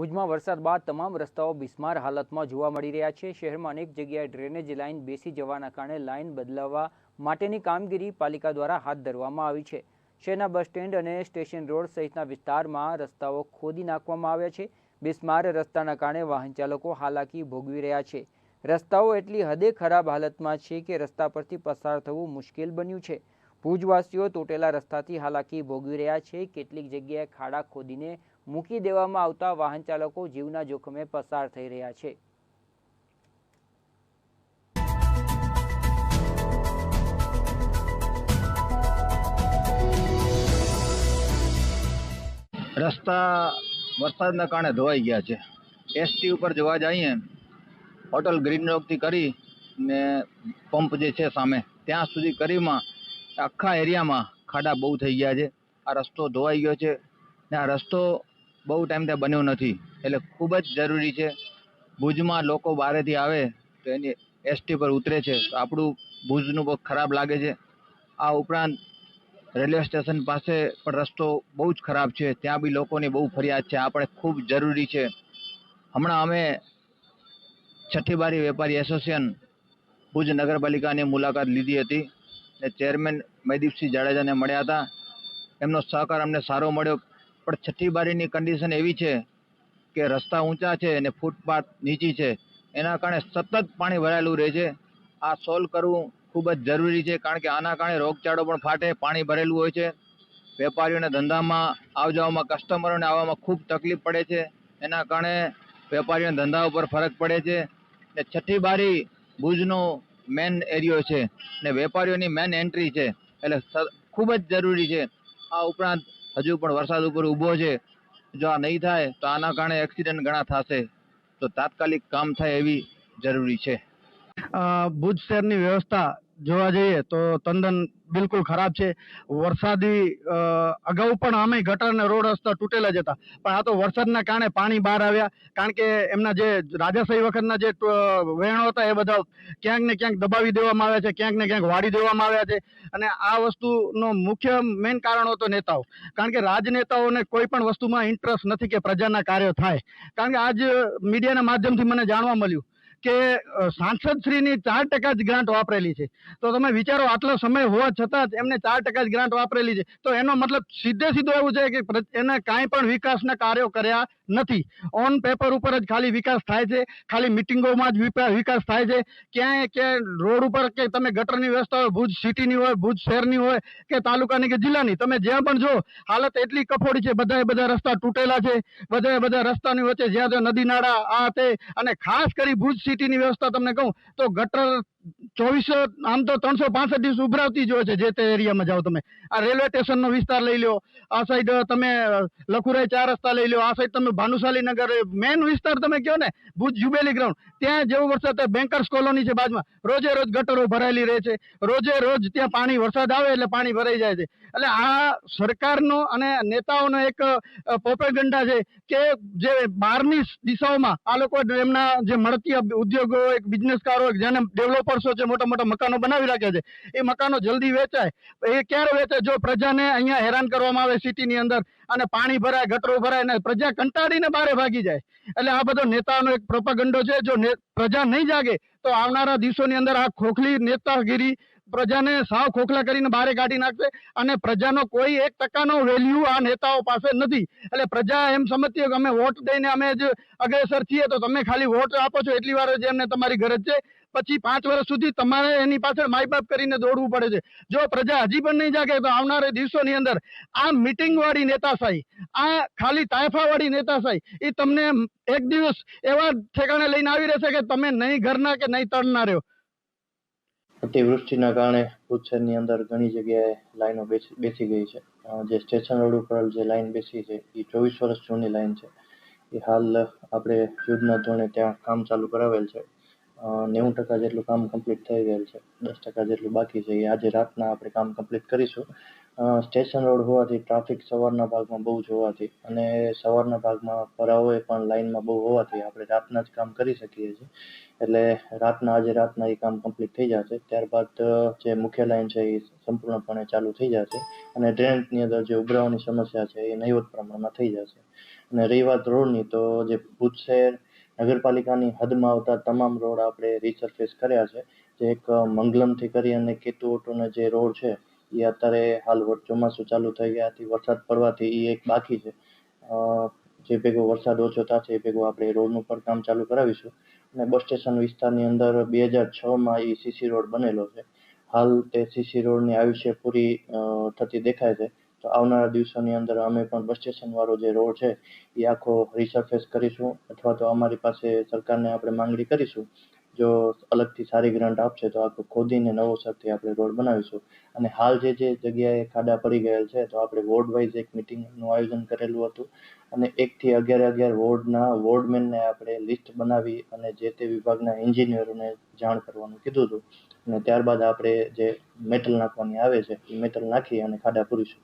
ભુજમાં વરસાદ બાદ તમામ રસ્તાઓ બિસ્માર હાલતમાં જોવા મળી રહ્યા છે. શહેરમાં અનેક જગ્યાએ ડ્રેનેજ લાઇન બેસી જવાના કારણે લાઇન બદલાવવા માટેની કામગીરી પાલિકા દ્વારા હાથ ધરવામાં આવી છે. શહેરના બસ સ્ટેન્ડ અને સ્ટેશન રોડ સહિતના વિસ્તારમાં રસ્તાઓ ખોદી નાખવામાં આવ્યા છે. બિસ્માર રસ્તાના કારણે વાહન ચાલકો હાલાકી ભોગવી રહ્યા છે. રસ્તાઓ એટલી હદે ખરાબ હાલતમાં છે કે રસ્તા પરથી પસાર થવું મુશ્કેલ બન્યું છે. ભુજવાસીઓ તૂટેલા રસ્તાથી હાલાકી ભોગવી રહ્યા છે. કેટલીક જગ્યાએ ખાડા ખોદીને મૂકી દેવામાં આવતા વાહન ચાલકો જીવના જોખમે પસાર થઈ રહ્યા છે. રસ્તા વરસાદના કારણે ધોવાઈ ગયા છે. એસટી ઉપર જોવા જઈએ, હોટલ ગ્રીન રોકથી કરી ને પંપ જે છે સામે, ત્યાં સુધી કરીમાં આખા એરિયામાં ખાડા બહુ થઈ ગયા છે. આ રસ્તો ધોવાઈ ગયો છે ને આ રસ્તો બહુ ટાઈમથી બન્યો નથી. એટલે ખૂબ જ જરૂરી છે, ભુજમાં લોકો બહારેથી આવે તો એની એસટી પર ઉતરે છે. તો આપણું ભુજનું બહુ ખરાબ લાગે છે. આ ઉપરાંત રેલવે સ્ટેશન પાસે પણ રસ્તો બહુ જ ખરાબ છે. ત્યાં બી લોકોની બહુ ફરિયાદ છે. આપણે ખૂબ જરૂરી છે. હમણાં અમે છઠ્ઠીબારી વેપારી એસોસિએશન ભુજ નગરપાલિકાની મુલાકાત લીધી હતી ને ચેરમેન મયદીપસિંહ જાડેજાને મળ્યા હતા. એમનો સહકાર અમને સારો મળ્યો. પણ છઠ્ઠીબારીની કન્ડિશન એવી છે કે રસ્તા ઊંચા છે અને ફૂટપાથ નીચી છે. એના કારણે સતત પાણી ભરાયેલું રહે છે. આ સોલ્વ કરવું ખૂબ જ જરૂરી છે કારણ કે આના કારણે રોગચાળો પણ ફાટે, પાણી ભરેલું હોય છે. વેપારીઓને ધંધામાં આવ જવામાં કસ્ટમરોને આવવામાં ખૂબ તકલીફ પડે છે. એના કારણે વેપારીઓના ધંધા ઉપર ફરક પડે છે. ને છઠ્ઠી બારી ભુજનો મેન એરિયો છે. ને વેપારીઓની મેન એન્ટ્રી છે. એટલે ખૂબ જ જરૂરી છે. આ ઉપરાંત હજુ પણ વરસાદ ઉપર ઊભો છે. જો આ નહીં થાય, તો આના કારણે એક્સિડન્ટ ઘણા થશે. તો તાત્કાલિક કામ થાય એવી જરૂરી છે. ભુજ શહેરની વ્યવસ્થા જોવા જઈએ તો તંદન બિલકુલ ખરાબ છે. વરસાદી અગાઉ પણ અમે ગટર અને રોડ રસ્તા તૂટેલા જ હતા. પણ આ તો વરસાદના કારણે પાણી બહાર આવ્યા. કારણ કે એમના જે રાજાશાહી વખતના જે વહેણો હતા એ બધા ક્યાંક ને ક્યાંક દબાવી દેવામાં આવ્યા છે, ક્યાંક ને ક્યાંક વાળી દેવામાં આવ્યા છે. અને આ વસ્તુનો મુખ્ય મેઇન કારણ હતો નેતાઓ. કારણ કે રાજનેતાઓને કોઈ પણ વસ્તુમાં ઇન્ટરેસ્ટ નથી કે પ્રજાના કાર્યો થાય. કારણ કે આજ મીડિયાના માધ્યમથી મને જાણવા મળ્યું કે સાંસદશ્રીની ચાર ટકા જ ગ્રાન્ટ વાપરેલી છે. તો તમે વિચારો, આટલો સમય હોવા છતાં જ એમને ચાર ટકા જ ગ્રાન્ટ વાપરેલી છે. તો એનો મતલબ સીધે સીધો એવું છે કે એને કાંઈ પણ વિકાસના કાર્યો કર્યા નથી. ઓન પેપર ઉપર જ ખાલી વિકાસ થાય છે. ખાલી મિટિંગોમાં જ વિકાસ થાય છે. ક્યાંય ક્યાંય રોડ ઉપર કે તમે ગટરની વ્યવસ્થા હોય, ભુજ સિટીની હોય, ભુજ શહેરની હોય કે તાલુકાની કે જિલ્લાની, તમે જ્યાં પણ જો, હાલત એટલી કફોડી છે. બધાએ બધા રસ્તા તૂટેલા છે. બધાએ બધા રસ્તાની વચ્ચે જ્યાં જ્યાં નદી નાળા, આ તે, અને ખાસ કરી ભુજ સિટીની વ્યવસ્થા તમને કહું, તો ગટર ચોવીસો, આમ તો ત્રણસો પાસઠ દિવસ ઉભરાવતી જ હોય છે, જે તે એરિયામાં જાઓ તમે. આ રેલવે સ્ટેશનનો વિસ્તાર લઈ લો આ સાઈડ તમે લખુરાઈ ચાર રસ્તા લઈ લો આ સાઈડ તમે ભાનુશાલી નગર મેન વિસ્તાર તમે કહો ને, ભુજ જુબેલી ગ્રાઉન્ડ ત્યાં જેવો વરસાદ બેન્કર્સ કોલોની છે બાજુમાં. રોજે રોજ ગટરો ભરાયેલી રહે છે, રોજે રોજ ત્યાં પાણી, વરસાદ આવે એટલે પાણી ભરાઈ જાય છે. એટલે આ સરકારનો અને નેતાઓનો એક પોપેગંડા છે કે જે બહારની દિશાઓમાં આ લોકો એમના જે મળતી ઉદ્યોગો એક બિઝનેસકારો જેને જેને ડેવલપર્સો જે મોટા મોટા મકાનો બનાવી રાખ્યા છે, એ મકાનો જલ્દી વેચાય. એ ક્યારે વેચાય? જો પ્રજાને અહીંયા હેરાન કરવામાં આવે સિટીની અંદર અને પાણી ભરાય, ગટરો ભરાય અને પ્રજા કંટાળીને બારે ભાગી જાય. એટલે આ બધો નેતાનો એક પ્રોપાગંડો છે, જો પ્રજા નહીં જાગે, તો આવનારા દિવસોની અંદર આ ખોખલી નેતાગીરી પ્રજાને સાવ ખોખલા કરીને બારે કાઢી નાખશે અને પ્રજાનો કોઈ એક ટકાનો વેલ્યુ આ નેતાઓ પાસે નથી. એટલે પ્રજા એમ સમજતી કે અમે વોટ દઈને અમે જ અગ્રેસર છીએ, તો તમે ખાલી વોટ આપો છો, એટલી વાર જ એમને તમારી ગરજ છે. પછી પાંચ વર્ષ સુધી તમારે એની પાછળ માય બાપ કરીને દોડવું પડે છે. જો પ્રજા હજી પણ નહીં જાગે તો આવનારા દિવસોની અંદર આ મીટિંગ વાળી નેતાશાહી, આ ખાલી તાયફા વાળી નેતાશાહી, એ તમને એક દિવસ એવા ઠેકાણે લઈને આવી રહેશે કે તમે નહીં ઘરના કે નહીં તળના રહ્યો અતિવૃષ્ટિના કારણે ભુજ અંદર ઘણી જગ્યાએ લાઈનો બેસી ગઈ છે. જે સ્ટેશન રોડ ઉપર જે લાઈન બેસી છે, એ ચોવીસ વર્ષ જૂની લાઈન છે. એ હાલ આપણે યુદ્ધના ધોરણે ત્યાં કામ ચાલુ કરાવેલ છે. નેવું ટકા જેટલું કામ કમ્પ્લીટ થઈ ગયેલ છે. દસ ટકા જેટલું બાકી છે. એ આજે રાતના આપણે કામ કમ્પ્લીટ કરીશું. સ્ટેશન રોડ હોવાથી ટ્રાફિક સવારના ભાગમાં બહુ જ હોવાથી અને સવારના ભાગમાં પરાઓએ પણ લાઇનમાં બહુ હોવાથી આપણે રાતના જ કામ કરી શકીએ છીએ. એટલે રાતના, આજે રાતના એ કામ કમ્પ્લીટ થઈ જશે. ત્યારબાદ જે મુખ્ય લાઇન છે એ સંપૂર્ણપણે ચાલુ થઈ જશે અને ડ્રેનેજની અંદર જે ઉભરાવાની સમસ્યા છે એ નહીવત પ્રમાણમાં થઈ જશે. અને રહી વાત રોડની તો જે ભુજ શહેર નગરપાલિકાની હદમાં આવતા તમામ રોડ આપણે રિસર્ફેસ કર્યા છે. જે એક મંગલમથી કરી અને કેતુ ઓટોનો જે રોડ છે, એ અત્યારે હાલ ચોમાસું ચાલુ થઈ ગયાથી વરસાદ પડવાથી એ એક બાકી છે. જે ભેગો વરસાદ ઓછો થશે એ ભેગો આપણે રોડનું પણ કામ ચાલુ કરાવીશું. અને બસ સ્ટેશન વિસ્તારની અંદર બે હજાર છમાં એ સીસી રોડ બનેલો છે. હાલ તે સીસી રોડની આયુષ્ય પૂરી થતી દેખાય છે. તો આવનારા દિવસોની અંદર અમે પણ બસ સ્ટેશન વાળો જે રોડ છે, એ આખો રિસરફેસ કરીશું અથવા તો અમારી પાસે સરકારને આપણે માંગણી કરીશું, જો અલગથી સારી ગ્રાન્ટ આપશે તો આખો ખોદીને નવો સરથી આપણે રોડ બનાવીશું. અને હાલ જે જે જગ્યાએ ખાડા પડી ગયેલ છે, તો આપણે વોર્ડ વાઇઝ એક મિટિંગનું આયોજન કરેલું હતું. અને એકથી અગિયાર અગિયાર વોર્ડના વોર્ડમેનને આપણે લિસ્ટ બનાવી અને જે તે વિભાગના એન્જિનિયરોને જાણ કરવાનું કીધું હતું. અને ત્યારબાદ આપણે જે મેટલ નાખવાની આવે છે, એ મેટલ નાખી અને ખાડા પૂરીશું.